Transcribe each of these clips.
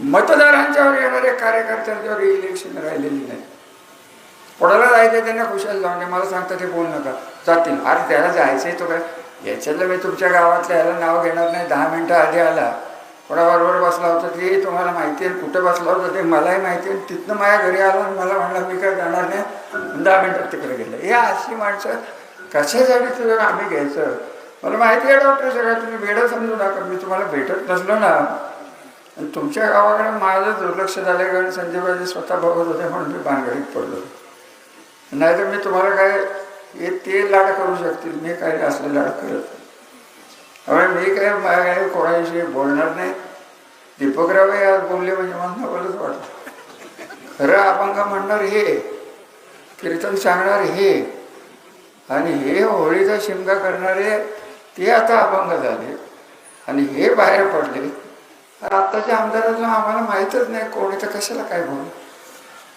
मतदारांच्यावर येणाऱ्या कार्यकर्त्यांच्यावर इलेक्शन राहिलेली नाही. कोणाला जायचं त्यांना खुशाल जाऊन मला सांगता ते बोल नका. जातील. अरे त्याला जायचंय तो काय? याच्यातलं मी तुमच्या गावातल्या याला नाव घेणार नाही. दहा मिनटं आधी आला. कोणाबरोबर बसला होता ते तुम्हाला माहिती आहे. कुठं बसला होता ते मलाही माहिती आहे. तिथनं माझ्या घरी आला आणि मला म्हणलं मी काय जाणार नाही. दहा मिनटात तिकडे गेलं. हे अशी माणसं कशासाठी तुझं आम्ही घ्यायचं? मला माहिती आहे डॉक्टर सगळं. तुम्ही वेळ समजू नका. मी तुम्हाला भेटत नसलो ना. आणि तुमच्या गावाकडे माझं दुर्लक्ष झालं कारण संजयबाजी स्वतः बघत होते म्हणून मी भानगडीत पडलो. नाहीतर मी तुम्हाला काय हे ते लाड करू शकतील मी काही असले लाड करत त्यामुळे मी काय माझ्या कोणाविषयी बोलणार नाही. दीपकराव आज बोलले म्हणजे मला बोलत वाटत खरं अभंग म्हणणार हे कीर्तन सांगणार हे आणि हे होळीचा शिमगा करणारे ते आता अभंग झाले. आणि हे बाहेर पडले. आत्ताच्या आमदारांना आम्हाला माहीतच नाही कोणी तर कशाला काय बोल?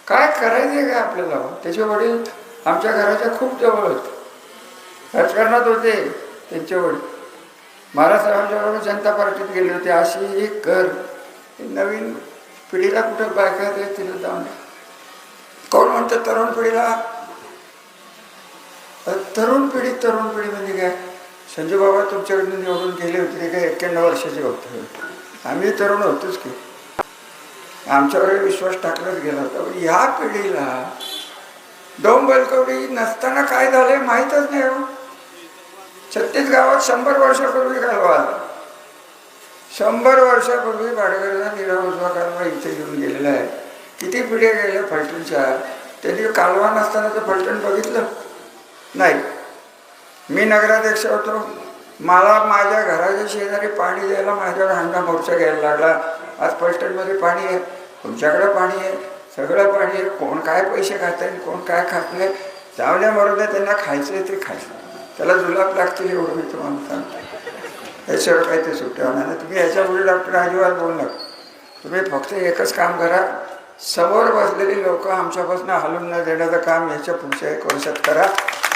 काय करायचं काय आपल्याला? त्याचे वडील आमच्या घराच्या खूप जवळ होते राजकारणात होते त्यांचे वडील. महाराष्ट्राच्या बरोबर जनता पार्टीत गेले होते. अशी एक घर नवीन पिढीला कुठं बायका ते तिला जाऊन कोण म्हणतं तरुण पिढीला? तरुण पिढी तरुण पिढी म्हणजे काय? संजय बाबा तुमच्याकडनं निवडून गेले होते ते काय एक्क्याण्णव वर्षाचे होते. आम्ही तरुण होतोच की. आमच्यावर विश्वास टाकलाच गेला होता. पण ह्या पिढीला दोन बैलकवडी नसताना काय झालंय माहीतच नाही हो. छत्तीस गावात शंभर वर्षापूर्वी कालवा आला शंभर वर्षापूर्वी भाडगरचा निरा उजवा कालवा इथे घेऊन गेलेला आहे. किती पिढ्या गेल्या फलटणच्या? त्यांनी कालवा नसताना तर फलटण बघितलं? नाही. मी नगराध्यक्ष होतो. मला माझ्या घराच्या शेजारी पाणी द्यायला माझ्या हंडा मोर्चा घ्यायला लागला. आज फलटणमध्ये पाणी आहे. तुमच्याकडे पाणी आहे. सगळं पाणी आहे. कोण काय पैसे खात आहे कोण काय खात नाही. जावल्या मरून त्यांना खायचं आहे ते खायचं. त्याला जुलाब लागतील एवढं मी तुम्हाला सांगतो याच्यावर काही ते सुट्ट्या होणार नाही. तुम्ही याच्यापुढे डॉक्टर अजिबात बोल नका. तुम्ही फक्त एकच काम करा. समोर बसलेली लोक आमच्यापासून हलून न देण्याचं काम याच्या पुढच्या एक वर्षात करा.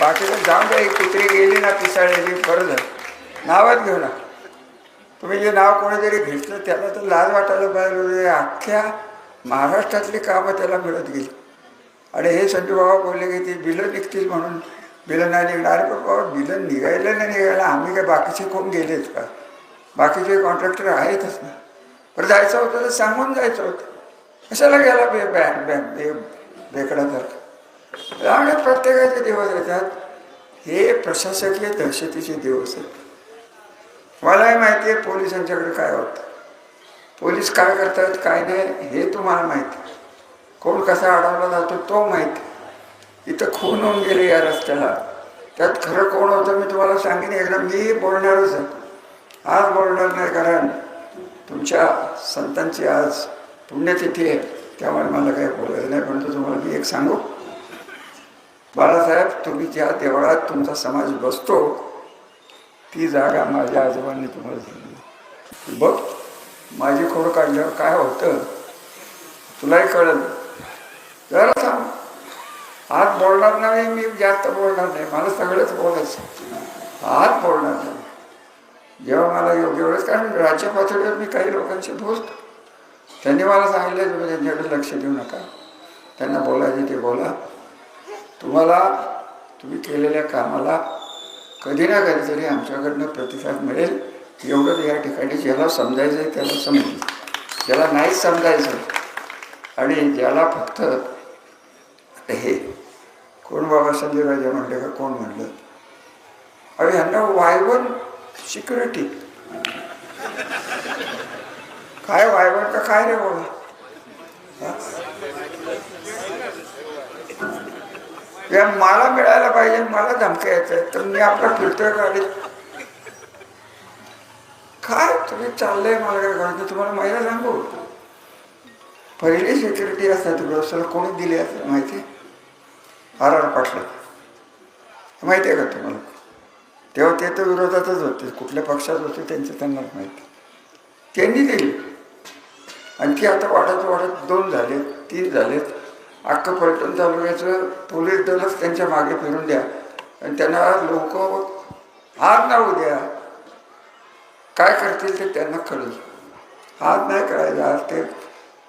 बाकीचं जाऊन द्या. एक कुत्री गेली ना पिसाळलेली बरं झालं. नावात घेऊ नका. तुम्ही जे नाव कोणीतरी घेतलं त्याला तर लाज वाटायला पाहिजे अख्ख्या महाराष्ट्रातली कामं त्याला मिळत गेली. आणि हे संजू बाबा बोलले की ती बिलं निघतील म्हणून. बिलं नाही निघणार. अरे बाबा बिलं निघायला नाही निघायला. आम्ही काय बाकीचे कोण गेलेत का? बाकीचे कॉन्ट्रॅक्टर आहेतच ना. बरं जायचं होतं तर सांगून जायचं होतं. कशाला गेला बे बॅन बॅन बे बेकडासारखं त्यामुळे प्रत्येकाचे दिवस येतात. हे प्रशासकीय दहशतीचे दिवस आहेत. मलाही माहिती आहे पोलिसांच्याकडे काय होतं. पोलीस काय करतात काय नाही हे तुम्हाला माहिती कोण कसा अडवला जातो तो माहिती इथं खून होऊन गेले या रस्त्याला. त्यात खरं कोण होतं मी तुम्हाला सांगेन एकदा मी बोलणारच आहे. आज बोलणार नाही कारण तुमच्या संतांची आज पुण्यतिथी आहे. त्यामुळे मला काही बोलायचं नाही परंतु तुम्हाला मी एक सांगू. बाळासाहेब तुम्ही ज्या देवळात तुमचा समाज बसतो ती जागा माझ्या आजोबांनी तुम्हाला दिली बघ माझी खोड काढल्यावर काय होतं? तुलाही कळलं. जरा सांग. आज बोलणार नाही मी जास्त बोलणार नाही. मला सगळंच बोलायचं. आज बोलणार नाही. जेव्हा मला योग्य वेळेस कारण राज्य पातळीवर मी काही लोकांशी बोलतो त्यांनी मला सांगितलं तुम्ही त्यांच्याकडे लक्ष देऊ नका. त्यांना बोलायचे ते बोला. तुम्हाला तुम्ही केलेल्या कामाला कधी ना कधीतरी आमच्याकडनं प्रतिसाद मिळेल. एवढंच या ठिकाणी ज्याला समजायचं आहे त्याला समजेल. ज्याला नाहीच समजायचं आणि ज्याला फक्त हे कोण बाबा संजय राजा म्हणले का कोण म्हणलं? अरे ह्यांना वायवन सिक्युरिटी. काय वायवन का काय रे बाबा? या मला मिळायला पाहिजे मला धमक्या येत आहेत तर मी आपला फिरतोय गाडीत काय तुम्ही चाललंय मला काय कळत तुम्हाला महिला सांगू? पहिली सिक्युरिटी असतात व्यवस्थेला कोणी दिली असं माहिती? आर आर पाटलं. माहिती आहे का तुम्हाला? तेव्हा ते तर विरोधातच होते कुठल्या पक्षात होते त्यांचं त्यांना माहिती. त्यांनी दिली. आणि ती आता वाढत वाढत दोन झाले तीन झालेत. अख्खं पलटण तालुक्याचं पोलीस दलच त्यांच्या मागे फिरून द्या. आणि त्यांना लोक आज ना उद्या काय करतील ते त्यांना कळेल आज नाही कळायचं आज ते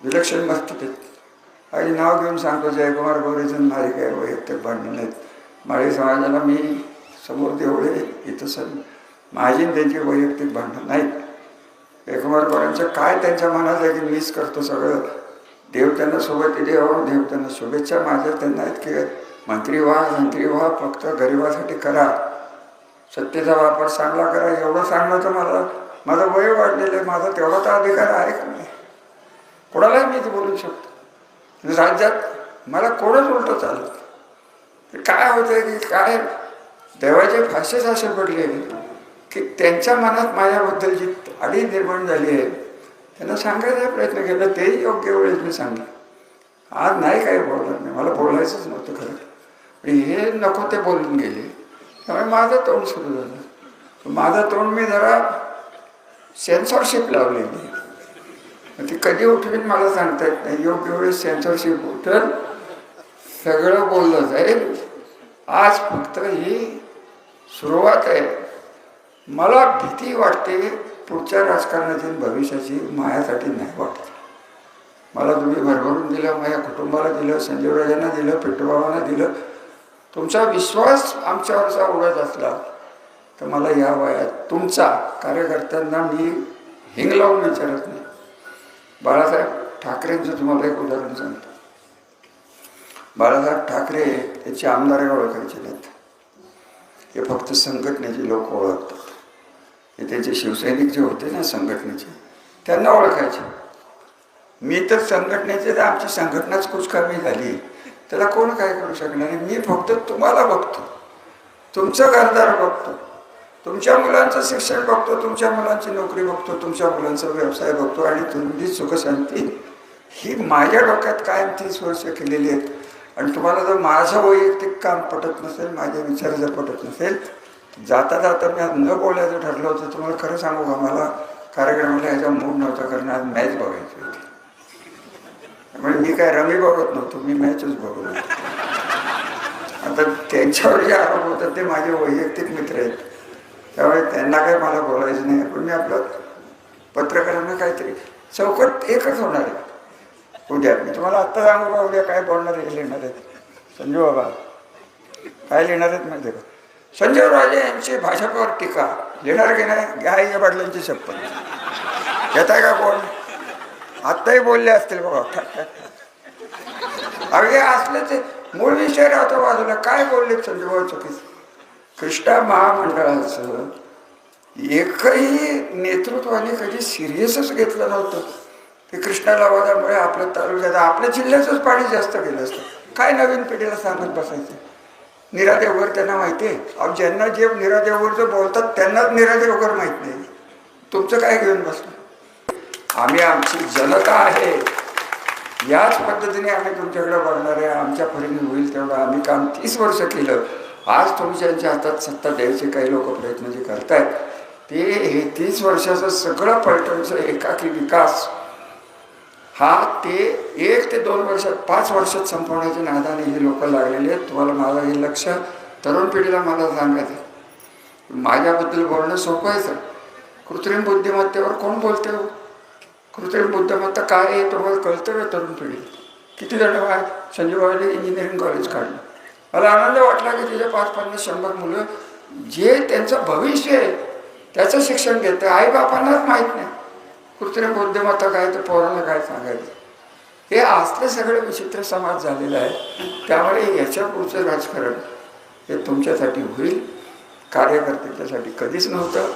विलक्षण मस्तिकेत आणि नाव घेऊन सांगतो जयकुमार गौरीजन माझे काय वैयक्तिक भांडण आहेत माळी समाजाला मी समोर देवळे इथं सर माझी त्यांची वैयक्तिक भांडण नाहीत. जयकुमार गौरांचं काय त्यांच्या मनात आहे की मीच करतो सगळं? देव त्यांना सोबत द्यावं देव त्यांना शुभेच्छा माझ्या त्यांना आहेत की मंत्री व्हा मंत्री व्हा फक्त गरिबासाठी करा. सत्तेचा वापर चांगला करा एवढं चांगलं तर मला माझं वय वाढलेलं आहे माझा तेवढा तर अधिकार आहे का नाही? कोणालाही मी ते बोलू शकतो. राज्यात मला कोणच उलटं चालत काय होतंय की काय? देवाचे फाशीच असे पडले की त्यांच्या मनात माझ्याबद्दल जी आडी निर्माण झाली आहे त्यांना सांगायचा प्रयत्न केला तेही योग्य वेळेस मी सांगले. आज नाही काही बोलणार नाही मला बोलायचंच नव्हतं खरं. पण हे नको ते बोलून गेले. त्यामुळे माझं तोंड सुरू झालं. माझं तोंड मी जरा सेन्सॉरशिप लावलेली मग ती कधी उठवीन मला सांगता येत नाही. योग्य वेळेस सेन्सॉरशिप उठल सगळं बोललं जाईल. आज फक्त ही सुरुवात आहे. मला भीती वाटते पुढच्या राजकारणाची भविष्याची मायासाठी नाही वाटत. मला तुम्ही भरभरून दिलं माझ्या कुटुंबाला दिलं संजीवराजांना दिलं पिट्टूबाबांना दिलं. तुमचा विश्वास आमच्यावरचा उडत असला तर मला या वयात तुमचा कार्यकर्त्यांना मी हिंग लावून विचारत नाही. बाळासाहेब ठाकरेंचं तुम्हाला एक उदाहरण सांगतो. बाळासाहेब ठाकरे त्याचे आमदार ओळखायचे नाहीत. हे फक्त संघटनेचे लोक ओळखतात. हे त्यांचे शिवसैनिक जे होते ना संघटनेचे त्यांना ओळखायचे. मी तर संघटनेचे तर आमची संघटनाच कुचकामी झाली. त्याला कोण काय करू शकणार? मी फक्त तुम्हाला बघतो. तुमचं घरदार बघतो. तुमच्या मुलांचं शिक्षण बघतो तुमच्या मुलांची नोकरी बघतो तुमच्या मुलांचा व्यवसाय बघतो आणि तुमची सुखशांती. ही माझ्या डोक्यात कायम तीस वर्ष केलेली आहेत. आणि तुम्हाला जर माझं वैयक्तिक काम पटत नसेल माझे विचार जर पटत नसेल जाता जाता मी आज न बोलायचं ठरलं होतं. तुम्हाला खरं सांगू का? मला कार्यक्रमाला याचा मूड नव्हता कारण आज मॅच बघायची होती. म्हणजे मी काय रमी बघत नव्हतो. मी मॅचच बघत होतो. आता त्यांच्यावर जे आरोप होतात ते माझे वैयक्तिक मित्र आहेत. त्यामुळे त्यांना काय मला बोलायचं नाही. पण मी आपलं पत्रकारांना काहीतरी चौकट एकच होणार आहे. उद्या मी तुम्हाला आत्ता सांगू का? उद्या काय बोलणार आहे लिहिणार आहेत? संजू बाबा काय लिहिणार आहेत माहिती का? संजय राजे यांची भाषेवर टीका. लिहिणार की नाही? घ्या या पाटलांची शपथ. आहे का कोण? आत्ताही बोलले असतील बाबा अगदी असले ते मूळ विषय राहतो बाजूला. काय बोलले संजयभाऊ चुकीच? कृष्णा महामंडळाचं एकही नेतृत्वाने कधी सिरियसच घेतलं नव्हतं. की कृष्णाला वादामुळे आपल्या तालुक्यात आपल्या जिल्ह्याचंच पाणी जास्त गेलं असतं. काय नवीन पिढीला सांगत बसायचं? निरादेवगर त्यांना माहिती आहे. अहो ज्यांना जे निरादेवगरचं बोलतात त्यांनाच निरादेवगर माहीत नाही. तुमचं काय घेऊन बसलं? आम्ही आमची जनता आहे. याच पद्धतीने आम्ही तुमच्याकडे बघणार आहे. आमच्या परीने होईल तेवढं आम्ही काम तीस वर्ष केलं. आज तुमच्या हातात सत्ता द्यायचे काही लोक प्रयत्न जे करतायत ते हे तीस वर्षाचं सगळं पलटणचं एकाकी विकास हा ते एक ते दोन वर्षात पाच वर्षात संपवण्याच्या नादाने हे लोक लागलेले आहेत तुम्हाला माझं हे लक्ष तरुण पिढीला मला सांगायचं माझ्याबद्दल बोलणं सोपं आहे सर. कृत्रिम बुद्धिमत्तेवर कोण बोलते हो? कृत्रिम बुद्धिमत्ता काय आहे तुम्हाला कळतं का तरुण पिढी? किती जण संजय बाबाने इंजिनिअरिंग कॉलेज काढलं. मला आनंद वाटला की तिथे पाच पन्नास शंभर मुलं जे त्यांचं भविष्य आहे त्याचं शिक्षण घेतं आईबापांनाच माहीत नाही. कृत्रिम बुद्धिमत्ता काय तर पोराला काय सांगायचं? हे असले सगळे विचित्र समाज झालेला आहे त्यामुळे याच्या पुढचं राजकारण हे तुमच्यासाठी होईल. कार्यकर्त्याच्यासाठी कधीच नव्हतं.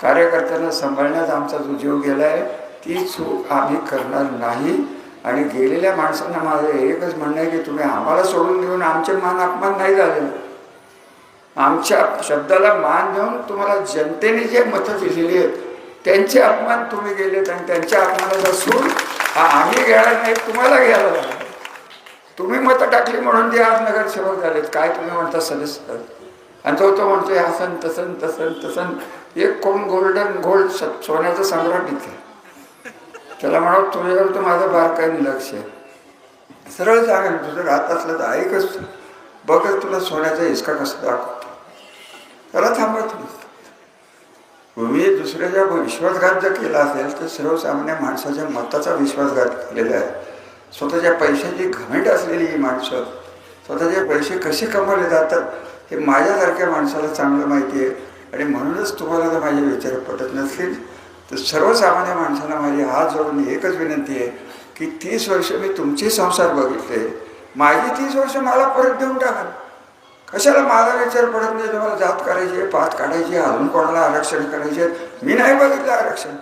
कार्यकर्त्यांना सांभाळण्यात आमचा जो जीव गेला आहे ती चूक आम्ही करणार नाही. आणि गेलेल्या माणसांना माझं एकच म्हणणं आहे की तुम्ही आम्हाला सोडून देऊन आमचे मान अपमान नाही झालेलं आमच्या शब्दाला मान देऊन तुम्हाला जनतेने जे मतं दिलेली आहेत त्यांचे अपमान तुम्ही गेलेत आणि त्यांच्या अपमानाचा सूर हा आम्ही घ्यायला नाही तुम्हाला घ्यायला लागला तुम्ही मतं टाकली म्हणून ते आज नगरसेवक झालेत काय तुम्ही म्हणता सदस्य? आणि तो तो म्हणतोय हसन तसन तसन तसन. एक कोण गोल्डन गोल्ड सोन्याचं सम्राट इथे. त्याला म्हणा तुझ्यावर तर माझं बारकाईने लक्ष आहे. सरळ सांगेल तुझं राहत असलं तर ऐकच बघत तुला सोन्याचा हिसका कसा दाखवतो. त्याला थांबा तुम्ही. तुम्ही दुसऱ्याच्या विश्वासघात जर केला असेल तर सर्वसामान्य माणसाच्या मताचा विश्वासघात केलेला आहे. स्वतःच्या पैशाची घमेंट असलेली ही माणसं स्वतःचे पैसे कसे कमवले जातात हे माझ्यासारख्या माणसाला चांगलं माहिती आहे. आणि म्हणूनच तुम्हाला जर माझे विचार पटत नसतील तर सर्वसामान्य माणसाला माझी हात जोडून एकच विनंती आहे की तीस वर्ष मी तुमचे संसार बघितले. माझी तीस वर्ष मला परत देऊन टाका. कशाला माझा विचार पडत नाही? तुम्हाला जात करायची आहे पात काढायची अजून कोणाला आरक्षण करायचे मी नाही बघितलं आरक्षण.